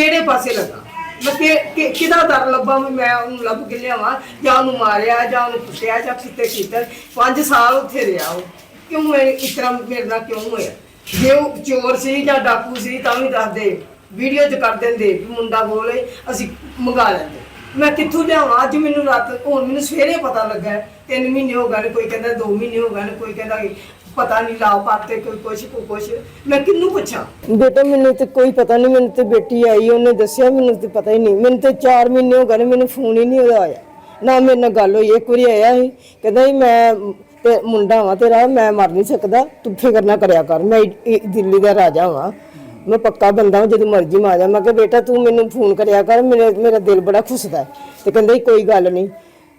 ਕਿਹੜੇ ਪਾਸੇ ਲੱਗਾ। ਮੈਂ ਕਿ ਕਿਹਦਾ ਦਰ ਲੱਭਾਂ ਮੈਂ ਉਹਨੂੰ ਲੱਭ ਕੇ ਲਿਆਵਾਂ ਜਾਂ ਉਹਨੂੰ ਮਾਰਿਆ ਜਾਂ ਉਹਨੂੰ ਕੁੱਟਿਆ ਜਾਂ ਕਿਤੇ ਕੀਤਾ। 5 ਸਾਲ ਉੱਥੇ ਰਿਹਾ ਉਹ। ਕਿਉਂ ਇਸ ਤਰ੍ਹਾਂ ਮੇਰੇ ਨਾਲ ਕਿਉਂ ਹੋਇਆ? ਜੇ ਉਹ ਚੋਰ ਸੀ ਜਾਂ ਡਾਕੂ ਸੀ ਤਾਂ ਵੀ ਦੱਸਦੇ ਵੀਡੀਓ 'ਚ ਕਰ ਦਿੰਦੇ ਵੀ ਮੁੰਡਾ ਬੋਲੇ ਅਸੀਂ ਮੰਗਾ ਲੈਂਦੇ। ਮੈਂ ਕਿੱਥੋਂ ਲਿਆਵਾਂ? ਅੱਜ ਮੈਨੂੰ ਰਾਤ ਹੁਣ ਮੈਨੂੰ ਸਵੇਰੇ ਪਤਾ ਲੱਗਾ ਤਿੰਨ ਮਹੀਨੇ ਹੋ ਗਏ ਨੇ, ਕੋਈ ਕਹਿੰਦਾ 2 ਮਹੀਨੇ ਹੋ ਗਏ ਨੇ, ਕੋਈ ਕਹਿੰਦਾ ਪਤਾ ਨਹੀਂ ਲਾਓ ਪਾਤੇ ਕੋਈ ਕੁਛ ਕੋਈ ਕੁਛ ਮੈਂ ਕਿਹਨੂੰ ਪੁੱਛਾਂ? ਬੇਟਾ, ਮੈਨੂੰ ਤੇ ਕੋਈ ਪਤਾ ਨਹੀਂ, ਮੈਨੂੰ ਤੇ ਬੇਟੀ ਆਈ, ਉਹਨੇ ਦੱਸਿਆ, ਮੈਨੂੰ ਤੇ ਪਤਾ ਹੀ ਨਹੀਂ। ਮੈਨੂੰ ਤੇ 4 ਮਹੀਨੇ ਹੋ ਗਏ ਨੇ, ਮੈਨੂੰ ਫੋਨ ਹੀ ਨਹੀਂ ਉਹਦਾ ਆਇਆ। ਨਾ ਮੇਰੇ ਨਾਲ ਗੱਲ ਹੋਈ, ਇੱਕ ਵਾਰੀ ਆਇਆ ਸੀ। ਕਹਿੰਦਾ ਸੀ, ਮੈਂ ਤੇ ਮੁੰਡਾ ਵਾਂ ਤੇਰਾ, ਮੈਂ ਮਰ ਨਹੀਂ ਸਕਦਾ, ਤੂੰ ਫਿਕਰ ਨਾ ਕਰਿਆ ਕਰ, ਮੈਂ ਇ- ਇ- ਦਿੱਲੀ ਦਾ ਰਾਜਾ ਵਾਂ। ਮੈਂ ਪੱਕਾ ਬੰਦਾ ਹਾਂ ਜਦੋਂ ਮਰਜ਼ੀ ਮਾਰ ਜਾ। ਮੈਂ ਕਿਹਾ, ਬੇਟਾ, ਤੂੰ ਮੈਨੂੰ ਫੋਨ ਕਰਿਆ ਕਰ, ਮੇਰੇ, ਮੇਰਾ ਦਿਲ ਬੜਾ ਖੁੱਸਦਾ ਹੈ। ਤੇ ਕਹਿੰਦਾ ਸੀ, ਕੋਈ ਗੱਲ ਨਹੀਂ।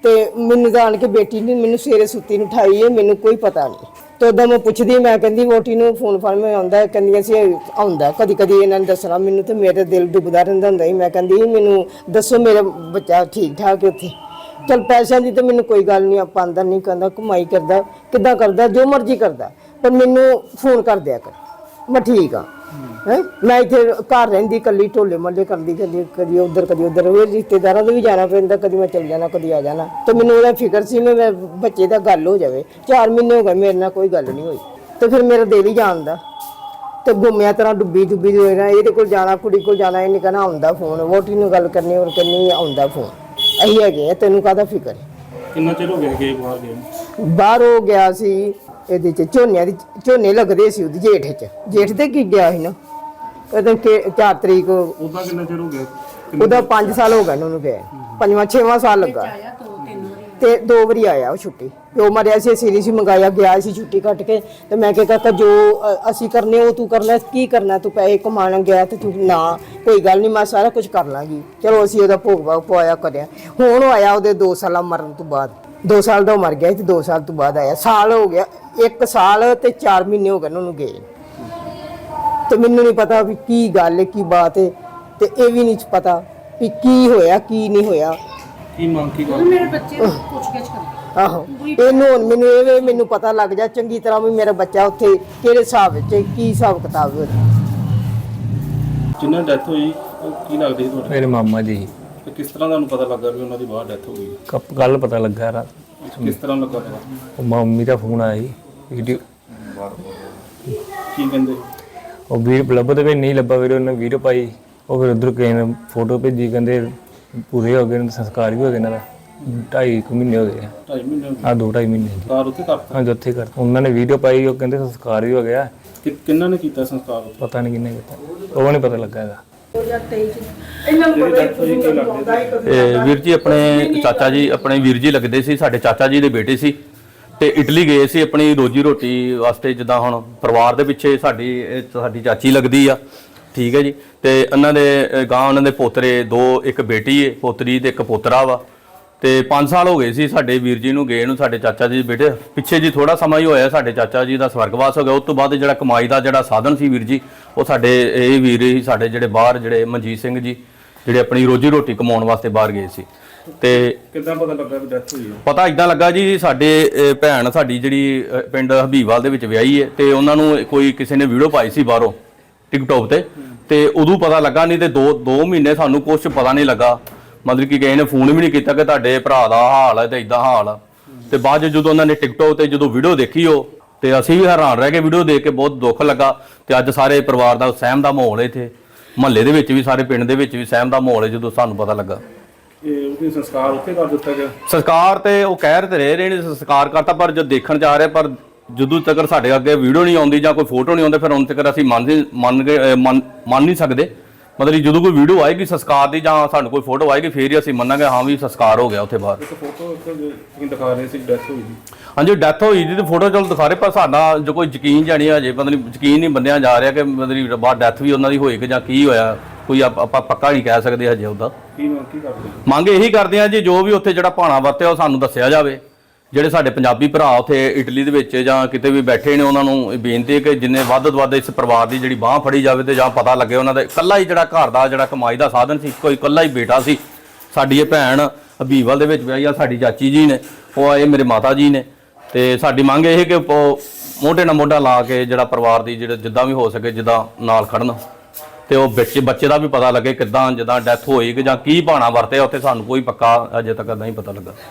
ਤੇ ਮੈਨੂੰ ਤਾਂ ਆਣ ਕੇ ਬੇਟੀ ਨੇ ਮੈਨੂੰ ਸਵੇਰੇ ਸੁੱਤੀ ਨੂੰ ਉਠਾਈ ਹੈ, ਮੈਨੂੰ ਕੋਈ ਪਤਾ ਨਹੀਂ। ਤੇ ਉਦੋਂ ਮੈਂ ਪੁੱਛਦੀ, ਮੈਂ ਕਹਿੰਦੀ ਵੋਟੀ ਨੂੰ ਫੋਨ ਫੜ, ਮੈਂ ਆਉਂਦਾ ਹੈ। ਕਹਿੰਦੀਆਂ ਸੀ ਆਉਂਦਾ ਕਦੀ ਕਦੀ ਇਹਨਾਂ ਨੇ ਦੱਸਣਾ, ਮੈਨੂੰ ਤੇ ਮੇਰੇ ਦਿਲ ਡੁੱਬਦਾ ਰਹਿੰਦਾ ਹੁੰਦਾ ਸੀ। ਮੈਂ ਕਹਿੰਦੀ, ਮੈਨੂੰ ਦੱਸੋ, ਮੇਰਾ ਬੱਚਾ ਠੀਕ ਠਾਕ ਹੈ ਉੱਥੇ। ਚਲ ਪੈਸਿਆਂ ਦੀ ਤਾਂ ਮੈਨੂੰ ਕੋਈ ਗੱਲ ਨਹੀਂ, ਆਪਾਂ ਅੰਦਰ ਨਹੀਂ ਕਹਿੰਦਾ ਕਮਾਈ ਕਰਦਾ, ਕਿੱਦਾਂ ਕਰਦਾ, ਜੋ ਮਰਜ਼ੀ ਕਰਦਾ, ਪਰ ਮੈਨੂੰ ਫੋਨ ਕਰ ਦਿਆ ਕਰ। ਮੈਂ ਠੀਕ ਆ ਹੈਂ? ਮੈਂ ਇੱਥੇ ਘਰ ਰਹਿੰਦੀ ਕੱਲੀ ਢੋਲੇ ਮੱਲੇ ਕਰਦੀ ਕਦੀ ਕਦੀ ਉਧਰ ਕਦੀ ਉਧਰ। ਉਹ ਰਿਸ਼ਤੇਦਾਰਾਂ ਦੇ ਵੀ ਜਾਣਾ ਪੈਂਦਾ ਕਦੀ ਮੈਂ ਚਲ ਜਾਣਾ ਕਦੀ ਆ ਜਾਣਾ। ਤੇ ਮੈਨੂੰ ਉਹਦਾ ਫਿਕਰ ਸੀ ਮੈਂ ਮੈਂ ਬੱਚੇ ਦਾ ਗੱਲ ਹੋ ਜਾਵੇ। 4 ਮਹੀਨੇ ਹੋ ਗਏ ਮੇਰੇ ਨਾਲ ਕੋਈ ਗੱਲ ਨਹੀਂ ਹੋਈ। ਤੇ ਫਿਰ ਮੇਰਾ ਦਿਲ ਹੀ ਜਾਣਦਾ ਤੇ ਗੁੰਮਿਆ ਤਰ੍ਹਾਂ ਡੁੱਬੀ ਡੁੱਬੀ ਹੋਏਗਾ ਇਹਦੇ ਕੋਲ ਜਾਣਾ ਕੁੜੀ ਕੋਲ ਜਾਣਾ ਇਹਨੇ ਕਹਿਣਾ ਆਉਂਦਾ ਫੋਨ। ਵੋਟੀ ਨੂੰ ਗੱਲ ਕਰਨੀ ਔਰ ਕਰਨੀ ਆਉਂਦਾ ਫੋਨ। ਅਹੀ ਹੈਗੇ ਆ, ਤੈਨੂੰ ਕਾਹਦਾ ਫਿਕਰ? ਹੈ ਕਿੰਨਾ ਚਿਰ ਹੋ ਗਿਆ ਗਏ ਬਾਹਰ ਗਏ ਨੂੰ? ਬਾਹਰ ਹੋ ਗਿਆ ਸੀ ਇਹਦੇ ਚ ਝੋਨਿਆਂ ਦੀ ਝੋਨੇ ਲੱਗਦੇ ਸੀ ਉਹਦੀ ਜੇਠ ਚ। ਜੇਠ ਤੇ ਕੀ ਗਿਆ ਸੀ ਨਾ? ਉਹਦੇ ਕਿ 4 ਤਰੀਕ ਉਹਦਾ ਕਿੰਨਾ ਚਿਰ ਹੋ ਗਿਆ? ਉਹਦਾ 5 ਸਾਲ ਹੋ ਗਏ ਨੇ ਉਹਨੂੰ ਗਏ ਪੰਜਵਾਂ ਛੇਵਾਂ ਸਾਲ ਲੱਗਾ। ਤੇ ਦੋ ਵਾਰੀ ਆਇਆ ਉਹ ਛੁੱਟੀ। ਪਿਓ ਮਰਿਆ ਸੀ ਸੀਰੀ ਸੀ ਮੰਗਾਇਆ ਗਿਆ ਸੀ ਛੁੱਟੀ ਕੱਟ ਕੇ। ਤੇ ਮੈਂ ਕਿਹਾ ਕਾਕਾ ਜੋ ਅਸੀਂ ਕਰਨੇ ਉਹ ਤੂੰ ਕਰਨਾ ਕੀ ਕਰਨਾ ਤੂੰ ਪੈਸੇ ਕਮਾਣ ਗਿਆ ਤੇ ਤੂੰ ਨਾ ਕੋਈ ਗੱਲ ਨਹੀਂ ਮੈਂ ਸਾਰਾ ਕੁਝ ਕਰ ਲਾਂਗੀ। ਚਲੋ ਅਸੀਂ ਉਹਦਾ ਭੋਗ ਭਾਗ ਪਵਾਇਆ ਕਰਿਆ। ਹੁਣ ਉਹ ਆਇਆ ਉਹਦੇ 2 ਸਾਲਾਂ ਮਰਨ ਤੋਂ ਬਾਅਦ। 2 ਸਾਲ ਦਾ ਉਹ ਮਰ ਗਿਆ ਸੀ ਤੇ 2 ਸਾਲ ਤੋਂ ਬਾਅਦ ਆਇਆ। ਸਾਲ ਹੋ ਗਿਆ 1 ਸਾਲ ਤੇ 4 ਮਹੀਨੇ ਹੋ ਗਏ ਨੇ ਉਹਨੂੰ ਗਏ ਤੇ ਮੈਨੂੰ ਨਹੀਂ ਪਤਾ ਵੀ ਕੀ ਗੱਲ ਹੈ ਕੀ ਬਾਤ ਹੈ। ਤੇ ਇਹ ਵੀ ਨਹੀਂ ਪਤਾ ਵੀ ਕੀ ਹੋਇਆ ਕੀ ਨਹੀਂ ਹੋਇਆ। ਕੀ ਮੰਗ ਕੀ ਕਰ ਮੇਰੇ ਬੱਚੇ ਨੂੰ ਪੁੱਛ ਗਿੱਛ ਕਰ। ਆਹੋ। ਇਹਨੂੰ ਹੁਣ ਮੈਨੂੰ ਇਹ ਵੀ ਮੈਨੂੰ ਪਤਾ ਲੱਗ ਜਾ ਚੰਗੀ ਤਰ੍ਹਾਂ ਵੀ ਮੇਰਾ ਬੱਚਾ ਉੱਥੇ ਕਿਹੜੇ ਹਿਸਾਬ ਵਿੱਚ ਹੈ, ਕੀ ਹਿਸਾਬ ਕਿਤਾਬ ਹੈ। ਉਹਦਾ। ਜਿੰਨਾ ਡੈਥ ਹੋਈ ਉਹ ਕੀ ਲੱਗਦਾ ਸੀ ਤੁਹਾਡੇ? ਮੇਰੇ ਮਾਮਾ ਜੀ। ਤੇ ਕਿਸ ਤਰ੍ਹਾਂ ਤੁਹਾਨੂੰ ਪਤਾ ਲੱਗਾ ਵੀ ਉਹਨਾਂ ਦੀ ਬਾਹਰ ਡੈਥ ਹੋ ਗਈ? ਕੱਪ ਗੱਲ ਪਤਾ ਲੱਗਾ ਰਾਤ ਕਿਸ ਤਰ੍ਹਾਂ ਲੱਗਾ ਪਤਾ ਉਹ ਮੰਮੀ ਦਾ ਫੋਨ ਆਇਆ ਸੀ ਵੀਡੀਓ। ਕੀ ਕਹਿੰਦੇ? ਉਹ ਵੀਰ ਲੱਭਦੇ ਵੀ ਨਹੀਂ ਲੱਭਾ ਵੀਰ ਉਹਨੇ ਵੀਡੀਓ ਪਾਈ। ਉਹ ਫਿਰ ਉਧਰ ਕਿਸੇ ਨੇ ਫੋਟੋ ਭੇਜੀ ਕਹਿੰਦੇ ਪੂਰੇ ਹੋ ਗਏ ਨੇ ਸੰਸਕਾਰ ਵੀ ਹੋ ਗਏ ਇਹਨਾਂ ਦਾ ਢਾਈ ਕੁ ਮਹੀਨੇ ਹੋ ਗਏ ਢਾਈ ਮਹੀਨੇ ਹੋ ਗਏ। ਆ ਦੋ ਢਾਈ ਮਹੀਨੇ ਕਾਰ ਉੱਥੇ ਕਰਤਾ? ਹਾਂ ਉੱਥੇ ਕਰ ਉਹਨਾਂ ਨੇ ਵੀਡੀਓ ਪਾਈ ਉਹ ਕਹਿੰਦੇ ਸੰਸਕਾਰ ਵੀ ਹੋ ਗਿਆ। ਕਿ ਕਿੰਨਾ ਨੇ ਕੀਤਾ ਸੰਸਕਾਰ ਉੱਥੇ? ਪਤਾ ਨਹੀਂ ਕਿੰਨੇ ਕੀਤਾ। ਉਹ ਨਹੀਂ ਪਤਾ ਲੱਗਾ ਹੈਗਾ ਇਹਨਾਂ ਨੂੰ ਪਤਾ ਲੱਗਦਾ? ਇਹ ਵੀਰ ਜੀ ਆਪਣੇ ਚਾਚਾ ਜੀ ਆਪਣੇ ਵੀਰ ਜੀ ਲੱਗਦੇ ਸੀ ਸਾਡੇ ਚਾਚਾ ਜੀ ਦੇ ਬੇਟੇ ਸੀ। ਤੇ ਇਟਲੀ ਗਏ ਸੀ ਆਪਣੀ ਰੋਜੀ ਰੋਟੀ ਵਾਸਤੇ ਜਿੱਦਾਂ ਹੁਣ ਪਰਿਵਾਰ ਦੇ ਪਿੱਛੇ ਸਾਡੀ ਇਹ ਸਾਡੀ ਚਾਚੀ ਲੱਗਦੀ ਆ। ਠੀਕ ਹੈ ਜੀ। ਤੇ ਇਹਨਾਂ ਦੇ ਅ, ਗਾਂ ਉਹਨਾਂ ਦੇ ਪੋਤਰੇ ਦੋ ਇੱਕ ਬੇਟੀ ਏ ਪੋਤਰੀ ਤੇ ਇੱਕ ਪੋਤਰਾ ਵਾ। ਤੇ 5 ਸਾਲ ਹੋ ਗਏ ਸੀ ਸਾਡੇ ਵੀਰ ਜੀ ਨੂੰ ਗਏ ਨੂੰ ਸਾਡੇ ਚਾਚਾ ਜੀ ਬੇਟੇ। ਪਿੱਛੇ ਜੀ ਥੋੜਾ ਸਮਾਂ ਹੀ ਹੋਇਆ ਸਾਡੇ ਚਾਚਾ ਜੀ ਦਾ ਸਵਰਗਵਾਸ ਹੋ ਗਿਆ। ਉਸ ਤੋਂ ਬਾਅਦ ਜਿਹੜਾ ਕਮਾਈ ਦਾ ਜਿਹੜਾ ਸਾਧਨ ਸੀ ਵੀਰ ਜੀ ਉਹ ਸਾਡੇ ਇਹ ਵੀਰ ਹੀ ਸਾਡੇ ਜਿਹੜੇ ਬਾਹਰ ਜਿਹੜੇ ਮਨਜੀਤ ਸਿੰਘ ਜੀ ਜਿਹੜੇ ਆਪਣੀ ਰੋਜੀ ਰੋਟੀ ਕਮਾਉਣ ਵਾਸਤੇ ਬਾਹਰ ਗਏ ਸੀ। ਤੇ ਕਿੱਦਾਂ ਪਤਾ ਲੱਗਾ ਵੀ ਡੈਥ ਹੋਈ ਹੈ? ਪਤਾ ਇਦਾਂ ਲੱਗਾ ਜੀ ਸਾਡੇ ਭੈਣ ਸਾਡੀ ਜਿਹੜੀ ਪਿੰਡ ਹਬੀਬਵਾਲ ਦੇ ਵਿੱਚ ਵਿਆਹੀ ਹੈ ਤੇ ਉਹਨਾਂ ਨੂੰ ਕੋਈ ਕਿਸੇ ਨੇ ਵੀਡੀਓ ਪਾਈ ਸੀ ਬਾਹਰੋਂ ਟਿਕਟੌਕ ਤੇ। ਤੇ ਉਦੋਂ ਪਤਾ ਲੱਗਾ ਨਹੀਂ ਤੇ 2 2 ਮਹੀਨੇ ਸਾਨੂੰ ਕੁਝ ਪਤਾ ਨਹੀਂ ਲੱਗਾ। ਮਤਲਬ ਕਿ ਕਿਸੇ ਨੇ ਫੋਨ ਵੀ ਨਹੀਂ ਕੀਤਾ ਕਿ ਤੁਹਾਡੇ ਭਰਾ ਦਾ ਹਾਲ ਹੈ ਤੇ ਇਦਾਂ ਹਾਲ ਆ। ਤੇ ਬਾਅਦ 'ਚ ਜਦੋਂ ਉਹਨਾਂ ਨੇ ਟਿਕਟੌਕ ਤੇ ਜਦੋਂ ਵੀਡੀਓ ਦੇਖੀ ਉਹ ਤੇ ਅਸੀਂ ਵੀ ਹੈਰਾਨ ਰਹਿ ਗਏ ਵੀਡੀਓ ਦੇਖ ਕੇ ਬਹੁਤ ਦੁੱਖ ਲੱਗਾ। ਤੇ ਅੱਜ ਸਾਰੇ ਪਰਿਵਾਰ ਦਾ ਸਹਿਮ ਦਾ ਮਾਹੌਲ ਹੈ ਇੱਥੇ। ਮਹੱਲੇ ਦੇ ਵਿੱਚ ਵੀ ਸਾਰੇ ਪਿੰਡ ਦੇ ਵਿੱਚ ਵੀ ਸਹਿਮ ਦਾ ਮਾਹੌਲ ਹੈ ਜਦੋਂ ਸਾਨੂੰ ਪਤਾ ਲੱਗਾ। ਇਹ ਉਹਦੇ ਸੰਸਕਾਰ ਉੱਥੇ ਕਰ ਦਿੱਤਾ ਗਿਆ? ਸਰਕਾਰ ਤੇ ਉਹ ਕਹਿ ਤੇ ਰਹੇ ਨੇ ਸੰਸਕਾਰ ਕਰਤਾ ਪਰ ਜਦ ਦੇਖਣ ਜਾ ਰਹੇ ਪਰ ਜਦੋਂ ਤੱਕ ਸਾਡੇ ਅੱਗੇ ਵੀਡੀਓ ਨਹੀਂ ਆਉਂਦੀ ਜਾਂ ਕੋਈ ਫੋਟੋ ਨਹੀਂ ਆਉਂਦੇ ਫਿਰ ਹੁਣ ਤੱਕ ਅਸੀਂ ਮੰਨ ਨਹੀਂ- ਮੰਨ ਕੇ ਅਹ ਮੰਨ ਮੰਨ ਨਹੀਂ ਸਕਦੇ। ਮਤਲਬ ਜਦੋਂ ਕੋਈ ਵੀਡੀਓ ਆਏਗੀ ਸੰਸਕਾਰ ਦੀ ਜਾਂ ਸਾਨੂੰ ਕੋਈ ਫੋਟੋ ਆਏਗੀ ਫੇਰ ਹੀ ਅਸੀਂ ਮੰਨਾਂਗੇ ਹਾਂ ਵੀ ਸੰਸਕਾਰ ਹੋ ਗਿਆ ਉੱਥੇ ਬਾਹਰ। ਇੱਕ ਫੋਟੋ ਉੱਥੇ ਤੁਸੀਂ ਦਿਖਾ ਰਹੇ ਸੀ ਡੈਥ ਹੋਈ ਦੀ ਹਾਂਜੀ ਡੈਥ ਹੋਈ ਦੀ ਤੇ ਫੋਟੋ ਚਲ ਦਿਖਾ ਰਹੇ ਪਰ ਸਾਡਾ ਜੋ ਕੋਈ ਯਕੀਨ ਜਾਣੀ ਹਜੇ ਪਤਾ ਨਹੀਂ ਯਕੀਨ ਨਹੀਂ ਬੰਦਿਆਂ ਜਾ ਰਿਹਾ ਕਿ ਮਤਲਬ ਬਾਹਰ ਡੈਥ ਵੀ ਉਹਨਾਂ ਦੀ ਹੋਈ ਕਿ ਜਾਂ ਕੀ ਹੋਇਆ ਕੋਈ ਆਪ- ਆਪਾਂ ਪੱਕਾ ਨਹੀਂ ਕਹਿ ਸਕਦੇ ਹਜੇ ਉਹਦਾ ਕੀ ਮੰਗ ਕੀ ਕਰਦੇ? ਮੰਗ ਇਹੀ ਕਰਦੇ ਆ ਜੀ ਜੋ ਵੀ ਉੱਥੇ ਜਿਹੜਾ ਭਾਣਾ ਵਰਤਿਆ ਉਹ ਸਾਨੂੰ ਦੱਸਿਆ ਜਾਵੇ। ਜਿਹੜੇ ਸਾਡੇ ਪੰਜਾਬੀ ਭਰਾ ਉੱਥੇ ਇਟਲੀ ਦੇ ਵਿੱਚ ਜਾਂ ਕਿਤੇ ਵੀ ਬੈਠੇ ਨੇ, ਉਹਨਾਂ ਨੂੰ ਇਹ ਬੇਨਤੀ ਹੈ ਕਿ ਜਿੰਨੇ ਵੱਧ ਤੋਂ ਵੱਧ ਇਸ ਪਰਿਵਾਰ ਦੀ ਜਿਹੜੀ ਬਾਹ ਫੜੀ ਜਾਵੇ ਤੇ ਜਾਂ ਪਤਾ ਲੱਗੇ ਉਹਨਾਂ ਦਾ, ਇਕੱਲਾ ਹੀ ਜਿਹੜਾ ਘਰ ਦਾ ਜਿਹੜਾ ਕਮਾਈ ਦਾ ਸਾਧਨ ਸੀ ਕੋਈ ਇਕੱਲਾ ਹੀ ਬੇਟਾ ਸੀ। ਸਾਡੀ ਇਹ ਭੈਣ ਹਬੀਬਲ ਦੇ ਵਿੱਚ ਵਿਆਹੀ ਆ, ਸਾਡੀ ਚਾਚੀ ਜੀ ਨੇ, ਉਹ ਆਏ ਮੇਰੇ ਮਾਤਾ ਜੀ ਨੇ। ਤੇ ਸਾਡੀ ਮੰਗ ਇਹ ਹੈ ਕਿ ਉਹ ਮੋਢੇ ਨਾਲ ਮੋਢਾ ਲਾ ਕੇ ਜਿਹੜਾ ਪਰਿਵਾਰ ਦੀ ਜਿਹੜਾ ਜਿੱਦਾਂ ਵੀ ਹੋ ਸਕੇ, ਜਿੱਦਾਂ ਨਾਲ ਖੜਨ। ਤੇ ਉਹ ਬੱਚੇ ਬੱਚੇ ਦਾ ਵੀ ਪਤਾ ਲੱਗੇ ਕਿੱਦਾਂ, ਜਿੱਦਾਂ ਡੈਥ ਹੋਈ ਕਿ ਜਾਂ ਕੀ ਭਾਣਾ ਵਰਤਿਆ, ਉੱਥੇ ਸਾਨੂੰ ਕੋਈ ਪੱਕਾ ਅਜੇ ਤੱਕ ਨਹੀਂ ਪਤਾ ਲੱਗਾ।